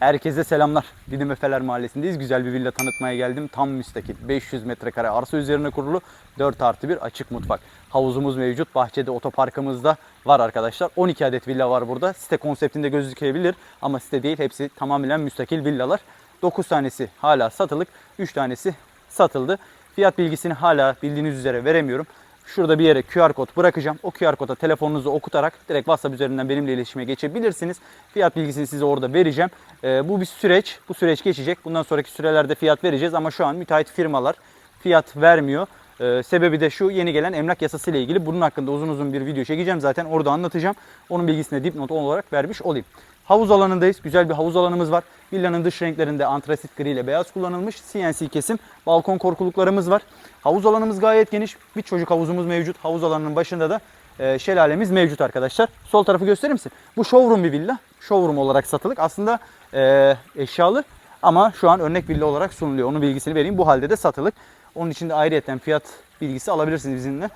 Herkese selamlar. Didim Efeler Mahallesi'ndeyiz. Güzel bir villa tanıtmaya geldim. Tam müstakil. 500 metrekare arsa üzerine kurulu 4 artı 1 açık mutfak. Havuzumuz mevcut. Bahçede otoparkımız da var arkadaşlar. 12 adet villa var burada. Site konseptinde gözükebilir ama site değil. Hepsi tamamen müstakil villalar. 9 tanesi hala satılık. 3 tanesi satıldı. Fiyat bilgisini hala bildiğiniz üzere veremiyorum. Şurada bir yere QR kod bırakacağım. O QR koda telefonunuzu okutarak direkt WhatsApp üzerinden benimle iletişime geçebilirsiniz. Fiyat bilgisini size orada vereceğim. Ee, bu bir süreç. Bu süreç geçecek. Bundan sonraki sürelerde fiyat vereceğiz ama şu an müteahhit firmalar fiyat vermiyor. Ee, sebebi de şu yeni gelen emlak yasası ile ilgili. Bunun hakkında uzun uzun bir video çekeceğim zaten. Orada anlatacağım. Onun bilgisini dipnot olarak vermiş olayım. Havuz alanındayız. Güzel bir havuz alanımız var. Villanın dış renklerinde antrasit gri ile beyaz kullanılmış. CNC kesim. Balkon korkuluklarımız var. Havuz alanımız gayet geniş. Bir çocuk havuzumuz mevcut. Havuz alanının başında da e, şelalemiz mevcut arkadaşlar. Sol tarafı gösterir misin? Bu showroom bir villa. Showroom olarak satılık. Aslında e, eşyalı ama şu an örnek villa olarak sunuluyor. Onun bilgisini vereyim. Bu halde de satılık. Onun için de ayrıyeten fiyat bilgisi alabilirsiniz bizimle.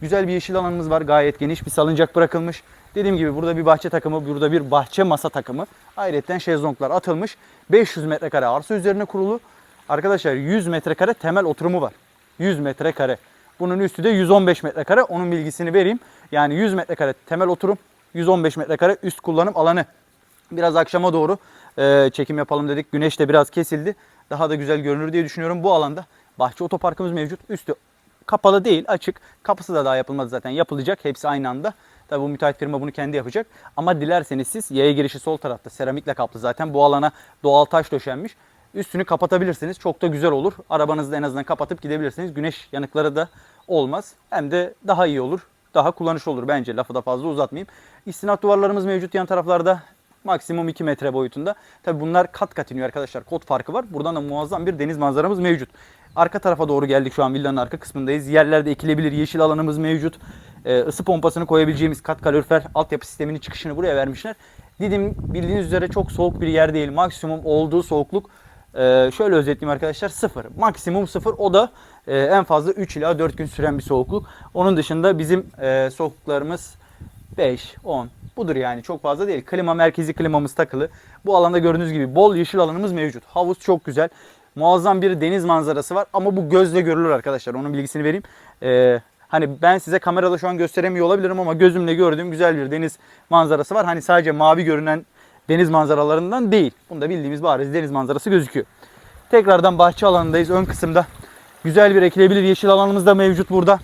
Güzel bir yeşil alanımız var. Gayet geniş bir salıncak bırakılmış. Dediğim gibi burada bir bahçe takımı, burada bir bahçe masa takımı. Ayrıca şezlonglar atılmış. 500 metrekare arsa üzerine kurulu. Arkadaşlar 100 metrekare temel oturumu var. 100 metrekare. Bunun üstü de 115 metrekare. Onun bilgisini vereyim. Yani 100 metrekare temel oturum, 115 metrekare üst kullanım alanı. Biraz akşama doğru e, çekim yapalım dedik. Güneş de biraz kesildi. Daha da güzel görünür diye düşünüyorum. Bu alanda bahçe otoparkımız mevcut. Üstü kapalı değil, açık. Kapısı da daha yapılmadı zaten. Yapılacak. Hepsi aynı anda. Tabi bu müteahhit firma bunu kendi yapacak. Ama dilerseniz siz yaya girişi sol tarafta seramikle kaplı zaten. Bu alana doğal taş döşenmiş. Üstünü kapatabilirsiniz. Çok da güzel olur. Arabanızı da en azından kapatıp gidebilirsiniz. Güneş yanıkları da olmaz. Hem de daha iyi olur. Daha kullanışlı olur bence. Lafı da fazla uzatmayayım. İstinat duvarlarımız mevcut yan taraflarda. Maksimum 2 metre boyutunda. Tabi bunlar kat kat iniyor arkadaşlar. Kod farkı var. Buradan da muazzam bir deniz manzaramız mevcut. Arka tarafa doğru geldik şu an villanın arka kısmındayız. Yerlerde ekilebilir yeşil alanımız mevcut. Ee, ısı pompasını koyabileceğimiz kat kalorifer altyapı sisteminin çıkışını buraya vermişler. Didim bildiğiniz üzere çok soğuk bir yer değil. Maksimum olduğu soğukluk ee, şöyle özetleyeyim arkadaşlar sıfır. Maksimum sıfır o da e, en fazla 3 ila 4 gün süren bir soğukluk. Onun dışında bizim e, soğukluklarımız 5, 10 budur yani çok fazla değil. Klima merkezi klimamız takılı. Bu alanda gördüğünüz gibi bol yeşil alanımız mevcut. Havuz çok güzel. Muazzam bir deniz manzarası var ama bu gözle görülür arkadaşlar. Onun bilgisini vereyim. Ee, hani ben size kamerada şu an gösteremiyor olabilirim ama gözümle gördüğüm güzel bir deniz manzarası var. Hani sadece mavi görünen deniz manzaralarından değil. Bunda bildiğimiz bariz deniz manzarası gözüküyor. Tekrardan bahçe alanındayız. Ön kısımda güzel bir ekilebilir yeşil alanımız da mevcut burada.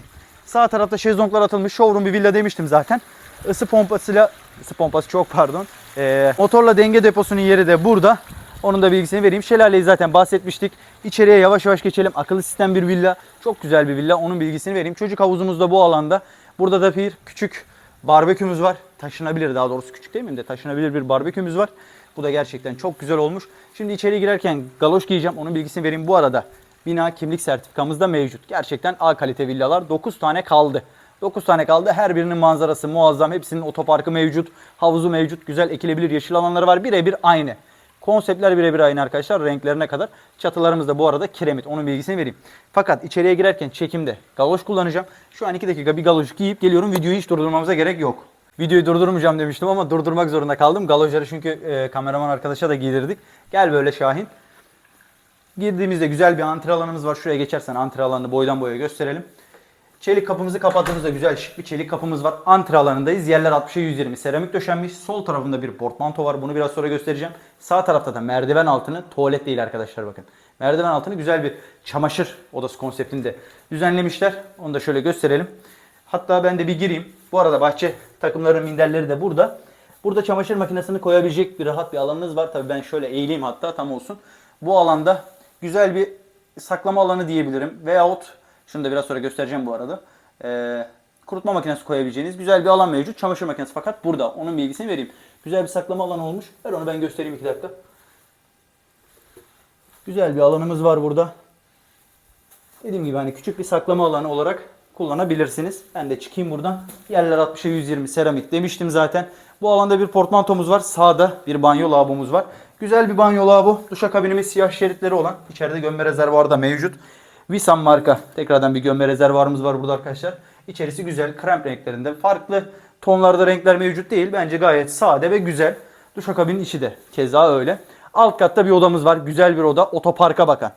Sağ tarafta şezlonglar atılmış. Showroom bir villa demiştim zaten. Isı pompasıyla, ısı pompası çok pardon. Ee, motorla denge deposunun yeri de burada. Onun da bilgisini vereyim. Şelaleyi zaten bahsetmiştik. İçeriye yavaş yavaş geçelim. Akıllı sistem bir villa. Çok güzel bir villa. Onun bilgisini vereyim. Çocuk havuzumuz da bu alanda. Burada da bir küçük barbekümüz var. Taşınabilir daha doğrusu küçük değil mi de taşınabilir bir barbekümüz var. Bu da gerçekten çok güzel olmuş. Şimdi içeri girerken galoş giyeceğim. Onun bilgisini vereyim. Bu arada bina kimlik sertifikamız da mevcut. Gerçekten A kalite villalar. 9 tane kaldı. 9 tane kaldı. Her birinin manzarası muazzam. Hepsinin otoparkı mevcut. Havuzu mevcut. Güzel ekilebilir yeşil alanları var. Birebir aynı. Konseptler birebir aynı arkadaşlar renklerine kadar. Çatılarımız da bu arada kiremit. Onun bilgisini vereyim. Fakat içeriye girerken çekimde galoş kullanacağım. Şu an 2 dakika bir galoş giyip geliyorum. Videoyu hiç durdurmamıza gerek yok. Videoyu durdurmayacağım demiştim ama durdurmak zorunda kaldım. Galojları çünkü e, kameraman arkadaşa da giydirdik. Gel böyle Şahin. Girdiğimizde güzel bir antre alanımız var. Şuraya geçersen antre alanını boydan boya gösterelim. Çelik kapımızı kapattığımızda güzel şık bir çelik kapımız var. Antre alanındayız. Yerler 60'a 120 seramik döşenmiş. Sol tarafında bir portmanto var. Bunu biraz sonra göstereceğim. Sağ tarafta da merdiven altını tuvalet değil arkadaşlar bakın. Merdiven altını güzel bir çamaşır odası konseptinde düzenlemişler. Onu da şöyle gösterelim. Hatta ben de bir gireyim. Bu arada bahçe takımlarının minderleri de burada. Burada çamaşır makinesini koyabilecek bir rahat bir alanınız var. Tabii ben şöyle eğileyim hatta tam olsun. Bu alanda güzel bir saklama alanı diyebilirim. Veyahut şunu da biraz sonra göstereceğim bu arada. Ee, kurutma makinesi koyabileceğiniz güzel bir alan mevcut. Çamaşır makinesi fakat burada. Onun bilgisini vereyim. Güzel bir saklama alanı olmuş. Ver onu ben göstereyim iki dakika. Güzel bir alanımız var burada. Dediğim gibi hani küçük bir saklama alanı olarak kullanabilirsiniz. Ben de çıkayım buradan. Yerler 60'a 120 seramik demiştim zaten. Bu alanda bir portmantomuz var. Sağda bir banyo lavabomuz var. Güzel bir banyo lavabo. Duşakabinimiz siyah şeritleri olan. İçeride gömme rezervuarı da mevcut. Visan marka. Tekrardan bir gömme rezervuarımız var burada arkadaşlar. İçerisi güzel. Krem renklerinde. Farklı tonlarda renkler mevcut değil. Bence gayet sade ve güzel. Duşakabinin içi de keza öyle. Alt katta bir odamız var. Güzel bir oda. Otoparka bakan.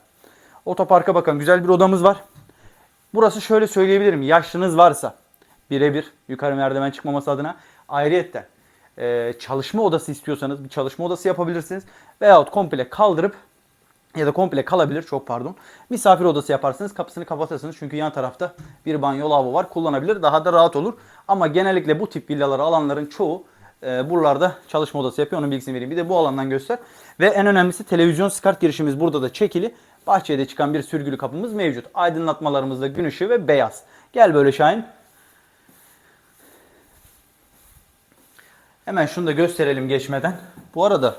Otoparka bakan güzel bir odamız var. Burası şöyle söyleyebilirim. Yaşlınız varsa birebir yukarı merdiven çıkmaması adına ayrıyetten e, çalışma odası istiyorsanız bir çalışma odası yapabilirsiniz. Veyahut komple kaldırıp ya da komple kalabilir çok pardon. Misafir odası yaparsınız kapısını kapatırsınız çünkü yan tarafta bir banyo lavabo var kullanabilir daha da rahat olur. Ama genellikle bu tip villaları alanların çoğu e, buralarda çalışma odası yapıyor onun bilgisini vereyim. Bir de bu alandan göster. Ve en önemlisi televizyon skart girişimiz burada da çekili. Bahçede çıkan bir sürgülü kapımız mevcut. Aydınlatmalarımızda gün ışığı ve beyaz. Gel böyle Şahin. Hemen şunu da gösterelim geçmeden. Bu arada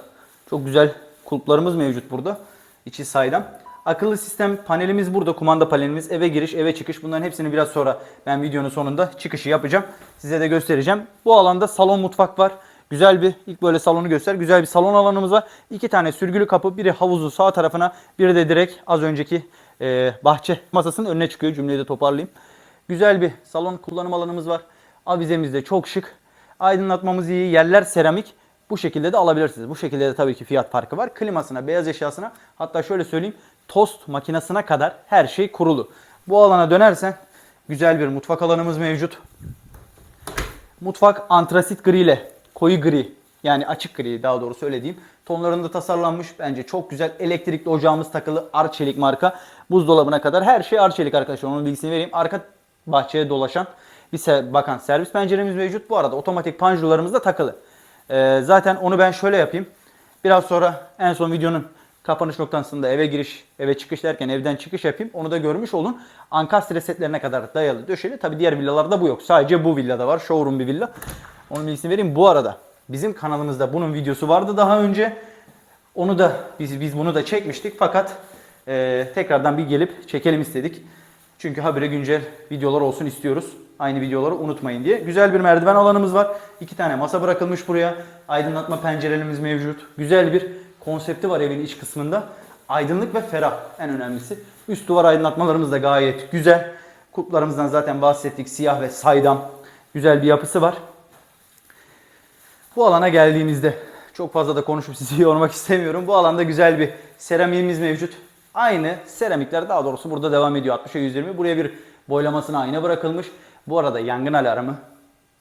çok güzel kulplarımız mevcut burada. İçi saydam. Akıllı sistem panelimiz burada. Kumanda panelimiz. Eve giriş, eve çıkış. Bunların hepsini biraz sonra ben videonun sonunda çıkışı yapacağım. Size de göstereceğim. Bu alanda salon mutfak var. Güzel bir ilk böyle salonu göster. Güzel bir salon alanımız var. İki tane sürgülü kapı. Biri havuzu sağ tarafına. Biri de direkt az önceki e, bahçe masasının önüne çıkıyor. Cümleyi de toparlayayım. Güzel bir salon kullanım alanımız var. Avizemiz de çok şık. Aydınlatmamız iyi. Yerler seramik. Bu şekilde de alabilirsiniz. Bu şekilde de tabii ki fiyat farkı var. Klimasına, beyaz eşyasına hatta şöyle söyleyeyim tost makinesine kadar her şey kurulu. Bu alana dönersen güzel bir mutfak alanımız mevcut. Mutfak antrasit gri ile koyu gri yani açık gri daha doğru söylediğim tonlarında tasarlanmış. Bence çok güzel. Elektrikli ocağımız takılı Arçelik marka. Buzdolabına kadar her şey Arçelik arkadaşlar. Onun bilgisini vereyim. Arka bahçeye dolaşan bir bakan servis penceremiz mevcut. Bu arada otomatik panjurlarımız da takılı. Ee, zaten onu ben şöyle yapayım. Biraz sonra en son videonun kapanış noktasında eve giriş, eve çıkış derken evden çıkış yapayım. Onu da görmüş olun. Ankastre setlerine kadar dayalı döşeli. Tabi diğer villalarda bu yok. Sadece bu villada var. Showroom bir villa. Onun bilgisini vereyim. Bu arada bizim kanalımızda bunun videosu vardı daha önce. Onu da biz biz bunu da çekmiştik fakat e, tekrardan bir gelip çekelim istedik. Çünkü habire güncel videolar olsun istiyoruz. Aynı videoları unutmayın diye. Güzel bir merdiven alanımız var. İki tane masa bırakılmış buraya. Aydınlatma pencerelerimiz mevcut. Güzel bir konsepti var evin iç kısmında. Aydınlık ve ferah en önemlisi. Üst duvar aydınlatmalarımız da gayet güzel. Kulplarımızdan zaten bahsettik. Siyah ve saydam. Güzel bir yapısı var. Bu alana geldiğimizde çok fazla da konuşup sizi yormak istemiyorum. Bu alanda güzel bir seramiğimiz mevcut. Aynı seramikler daha doğrusu burada devam ediyor 60'a 120. Buraya bir boylamasına ayna bırakılmış. Bu arada yangın alarmı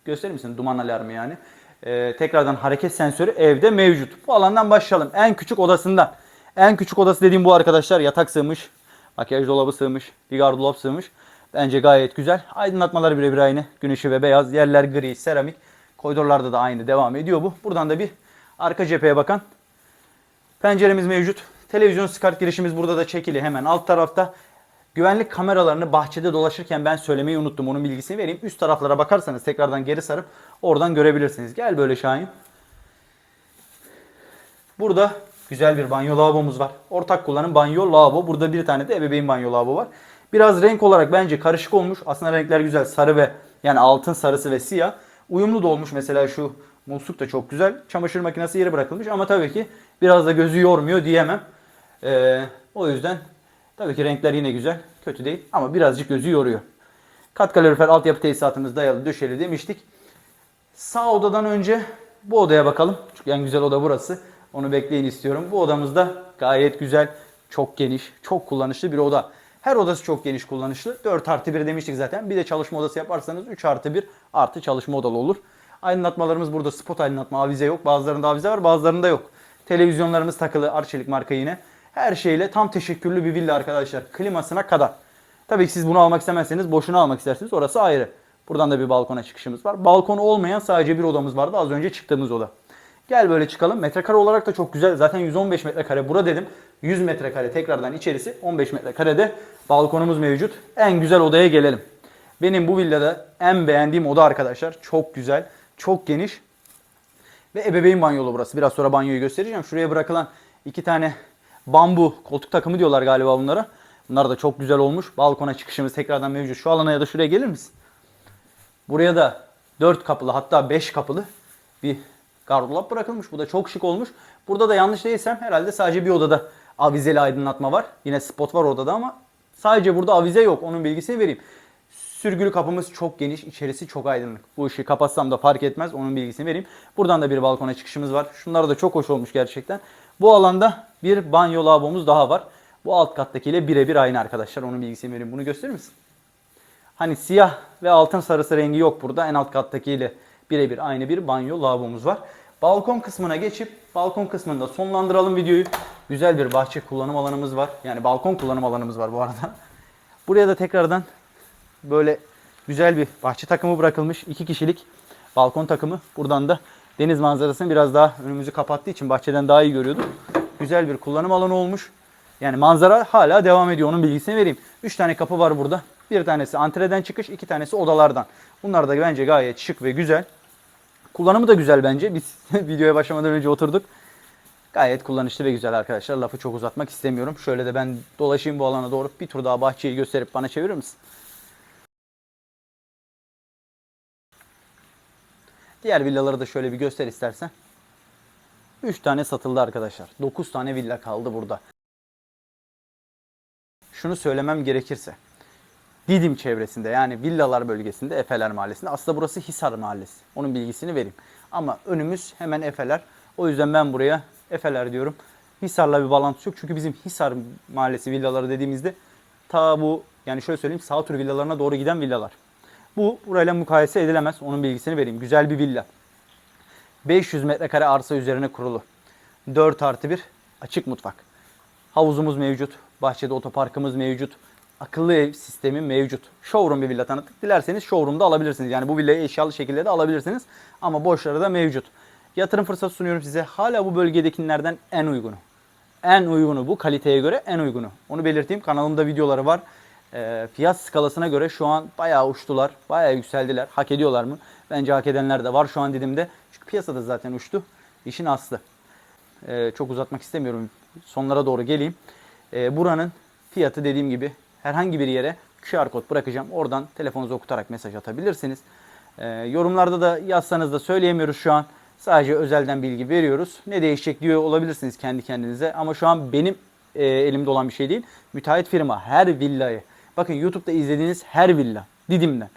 gösterir misin? Duman alarmı yani. Ee, tekrardan hareket sensörü evde mevcut. Bu alandan başlayalım. En küçük odasından. En küçük odası dediğim bu arkadaşlar. Yatak sığmış. Makyaj dolabı sığmış. Bir gardırop sığmış. Bence gayet güzel. Aydınlatmalar birebir aynı. Gün ışığı ve beyaz. Yerler gri, seramik. Koridorlarda da aynı devam ediyor bu. Buradan da bir arka cepheye bakan penceremiz mevcut. Televizyon skart girişimiz burada da çekili hemen alt tarafta. Güvenlik kameralarını bahçede dolaşırken ben söylemeyi unuttum. Onun bilgisini vereyim. Üst taraflara bakarsanız tekrardan geri sarıp oradan görebilirsiniz. Gel böyle Şahin. Burada güzel bir banyo lavabomuz var. Ortak kullanım banyo lavabo. Burada bir tane de ebeveyn banyo lavabo var. Biraz renk olarak bence karışık olmuş. Aslında renkler güzel. Sarı ve yani altın sarısı ve siyah. Uyumlu da olmuş. Mesela şu musluk da çok güzel. Çamaşır makinesi yeri bırakılmış ama tabii ki biraz da gözü yormuyor diyemem. Ee, o yüzden tabii ki renkler yine güzel. Kötü değil ama birazcık gözü yoruyor. Kat kalorifer altyapı tesisatımız dayalı döşeli demiştik. Sağ odadan önce bu odaya bakalım. Çünkü en güzel oda burası. Onu bekleyin istiyorum. Bu odamızda gayet güzel, çok geniş, çok kullanışlı bir oda. Her odası çok geniş kullanışlı. 4 artı 1 demiştik zaten. Bir de çalışma odası yaparsanız 3 artı 1 artı çalışma odalı olur. Aydınlatmalarımız burada spot aydınlatma avize yok. Bazılarında avize var bazılarında yok. Televizyonlarımız takılı Arçelik marka yine. Her şeyle tam teşekküllü bir villa arkadaşlar. Klimasına kadar. Tabii ki siz bunu almak istemezseniz boşuna almak istersiniz. Orası ayrı. Buradan da bir balkona çıkışımız var. Balkon olmayan sadece bir odamız vardı. Az önce çıktığımız oda. Gel böyle çıkalım. Metrekare olarak da çok güzel. Zaten 115 metrekare bura dedim. 100 metrekare tekrardan içerisi 15 metrekarede balkonumuz mevcut. En güzel odaya gelelim. Benim bu villada en beğendiğim oda arkadaşlar. Çok güzel, çok geniş. Ve ebeveyn banyolu burası. Biraz sonra banyoyu göstereceğim. Şuraya bırakılan iki tane bambu koltuk takımı diyorlar galiba bunlara. Bunlar da çok güzel olmuş. Balkona çıkışımız tekrardan mevcut. Şu alana ya da şuraya gelir misin? Buraya da 4 kapılı hatta 5 kapılı bir gardırop bırakılmış. Bu da çok şık olmuş. Burada da yanlış değilsem herhalde sadece bir odada avizeli aydınlatma var. Yine spot var odada ama sadece burada avize yok. Onun bilgisini vereyim. Sürgülü kapımız çok geniş, içerisi çok aydınlık. Bu ışığı kapatsam da fark etmez. Onun bilgisini vereyim. Buradan da bir balkona çıkışımız var. Şunlar da çok hoş olmuş gerçekten. Bu alanda bir banyo lavabomuz daha var. Bu alt kattakiyle birebir aynı arkadaşlar. Onun bilgisini vereyim. Bunu gösterir misin? Hani siyah ve altın sarısı rengi yok burada. En alt kattakiyle birebir aynı bir banyo lavabomuz var. Balkon kısmına geçip balkon kısmında sonlandıralım videoyu. Güzel bir bahçe kullanım alanımız var. Yani balkon kullanım alanımız var bu arada. Buraya da tekrardan böyle güzel bir bahçe takımı bırakılmış. iki kişilik balkon takımı. Buradan da deniz manzarasını biraz daha önümüzü kapattığı için bahçeden daha iyi görüyorduk. Güzel bir kullanım alanı olmuş. Yani manzara hala devam ediyor. Onun bilgisini vereyim. 3 tane kapı var burada. Bir tanesi antreden çıkış, iki tanesi odalardan. Bunlar da bence gayet şık ve güzel. Kullanımı da güzel bence. Biz videoya başlamadan önce oturduk. Gayet kullanışlı ve güzel arkadaşlar. Lafı çok uzatmak istemiyorum. Şöyle de ben dolaşayım bu alana doğru. Bir tur daha bahçeyi gösterip bana çevirir misin? Diğer villaları da şöyle bir göster istersen. 3 tane satıldı arkadaşlar. 9 tane villa kaldı burada. Şunu söylemem gerekirse. Didim çevresinde yani villalar bölgesinde Efeler Mahallesi'nde. Aslında burası Hisar Mahallesi. Onun bilgisini vereyim. Ama önümüz hemen Efeler. O yüzden ben buraya Efeler diyorum. Hisar'la bir bağlantısı yok. Çünkü bizim Hisar Mahallesi villaları dediğimizde ta bu yani şöyle söyleyeyim sağ tur villalarına doğru giden villalar. Bu burayla mukayese edilemez. Onun bilgisini vereyim. Güzel bir villa. 500 metrekare arsa üzerine kurulu. 4 artı 1 açık mutfak. Havuzumuz mevcut. Bahçede otoparkımız mevcut. Akıllı ev sistemi mevcut. Showroom bir villa tanıttık. Dilerseniz showroom'da alabilirsiniz. Yani bu villayı eşyalı şekilde de alabilirsiniz. Ama boşları da mevcut. Yatırım fırsatı sunuyorum size. Hala bu bölgedekilerden en uygunu. En uygunu bu kaliteye göre en uygunu. Onu belirteyim. Kanalımda videoları var. Ee, fiyat skalasına göre şu an bayağı uçtular. Bayağı yükseldiler. Hak ediyorlar mı? Bence hak edenler de var şu an Didim'de. Çünkü piyasada zaten uçtu. İşin aslı. Ee, çok uzatmak istemiyorum. Sonlara doğru geleyim. Ee, buranın fiyatı dediğim gibi herhangi bir yere QR kod bırakacağım. Oradan telefonunuzu okutarak mesaj atabilirsiniz. Ee, yorumlarda da yazsanız da söyleyemiyoruz şu an. Sadece özelden bilgi veriyoruz. Ne değişecek diyor olabilirsiniz kendi kendinize. Ama şu an benim e, elimde olan bir şey değil. Müteahhit firma her villayı. Bakın YouTube'da izlediğiniz her villa Didim'den.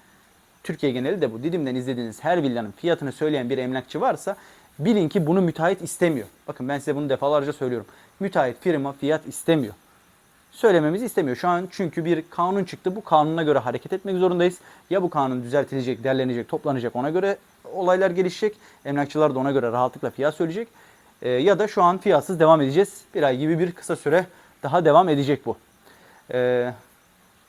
Türkiye geneli de bu. Didim'den izlediğiniz her villanın fiyatını söyleyen bir emlakçı varsa bilin ki bunu müteahhit istemiyor. Bakın ben size bunu defalarca söylüyorum. Müteahhit firma fiyat istemiyor. Söylememizi istemiyor. Şu an çünkü bir kanun çıktı. Bu kanuna göre hareket etmek zorundayız. Ya bu kanun düzeltilecek, derlenecek, toplanacak ona göre olaylar gelişecek. Emlakçılar da ona göre rahatlıkla fiyat söyleyecek. Ee, ya da şu an fiyatsız devam edeceğiz. Bir ay gibi bir kısa süre daha devam edecek bu. Ee,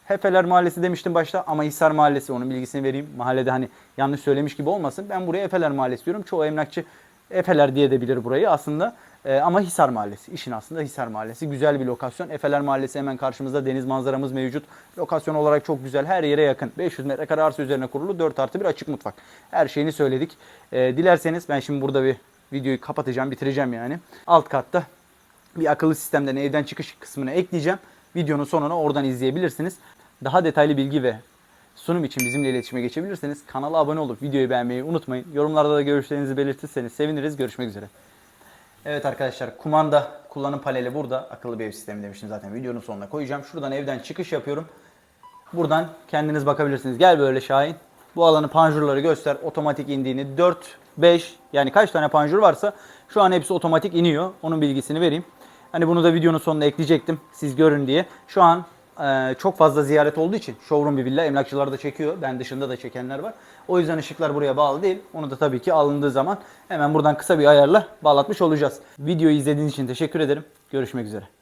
Hefeler Mahallesi demiştim başta ama Hisar Mahallesi onun bilgisini vereyim. Mahallede hani yanlış söylemiş gibi olmasın. Ben buraya Efeler Mahallesi diyorum. Çoğu emlakçı Efeler diye de bilir burayı aslında. Ee, ama Hisar Mahallesi. İşin aslında Hisar Mahallesi. Güzel bir lokasyon. Efeler Mahallesi hemen karşımızda. Deniz manzaramız mevcut. Lokasyon olarak çok güzel. Her yere yakın. 500 metrekare arsa üzerine kurulu 4 artı bir açık mutfak. Her şeyini söyledik. Ee, dilerseniz ben şimdi burada bir videoyu kapatacağım, bitireceğim yani. Alt katta bir akıllı sistemden evden çıkış kısmını ekleyeceğim. Videonun sonuna oradan izleyebilirsiniz. Daha detaylı bilgi ve sunum için bizimle iletişime geçebilirseniz kanala abone olup videoyu beğenmeyi unutmayın. Yorumlarda da görüşlerinizi belirtirseniz seviniriz. Görüşmek üzere. Evet arkadaşlar kumanda kullanım paneli burada. Akıllı bir ev sistemi demiştim zaten videonun sonuna koyacağım. Şuradan evden çıkış yapıyorum. Buradan kendiniz bakabilirsiniz. Gel böyle Şahin. Bu alanı panjurları göster. Otomatik indiğini 4, 5 yani kaç tane panjur varsa şu an hepsi otomatik iniyor. Onun bilgisini vereyim. Hani bunu da videonun sonuna ekleyecektim siz görün diye. Şu an e, çok fazla ziyaret olduğu için showroom bir villa emlakçılar da çekiyor. Ben dışında da çekenler var. O yüzden ışıklar buraya bağlı değil. Onu da tabii ki alındığı zaman hemen buradan kısa bir ayarla bağlatmış olacağız. Videoyu izlediğiniz için teşekkür ederim. Görüşmek üzere.